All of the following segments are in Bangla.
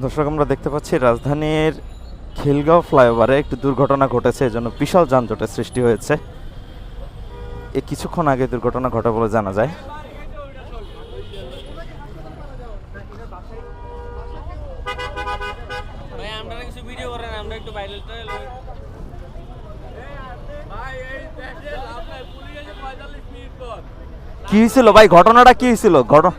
দর্শক আমরা দেখতে পাচ্ছি রাজধানীর খিলগাঁও ফ্লাইওভারে একটি দুর্ঘটনা ঘটেছে এজন্য বিশাল যানজটের সৃষ্টি হয়েছে। এ কিছুক্ষণ আগে দুর্ঘটনা ঘটে বলে জানা যায়। ভাই আমরা কিছু ভিডিও করেন আমরা একটু ভাইরাল টাইরাল হই। কি হয়েছিল ভাই? ঘটনাটা কি হয়েছিল? ঘটনা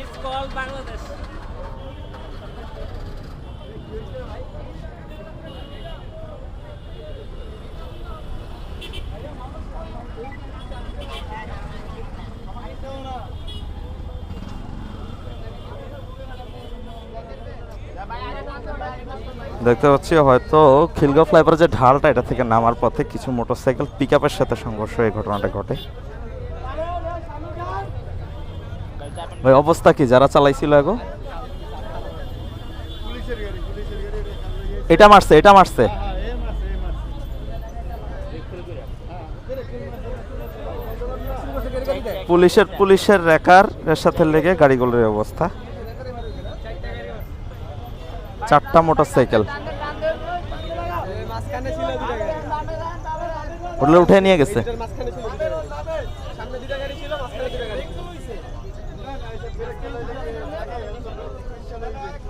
It's called বাংলাদেশ দেখতে পাচ্ছি, হয়তো খিলগাঁও ফ্লাইওভারের যে ঢালটা, এটা থেকে নামার পথে কিছু মোটরসাইকেল পিক আপের সাথে সংঘর্ষ এই ঘটনাটা ঘটে। ভাই, অবস্থা কি? যারা চালাইছিল এগো এটা মারছে এটা মারছে। পুলিশের পুলিশের রেকার, এর সাথে লেগে গাড়িগুলোর অবস্থা। চারটা মোটরসাইকেল। ওগুলো উঠে নিয়ে গেছে। ಸಾಕಾಗಿದೆ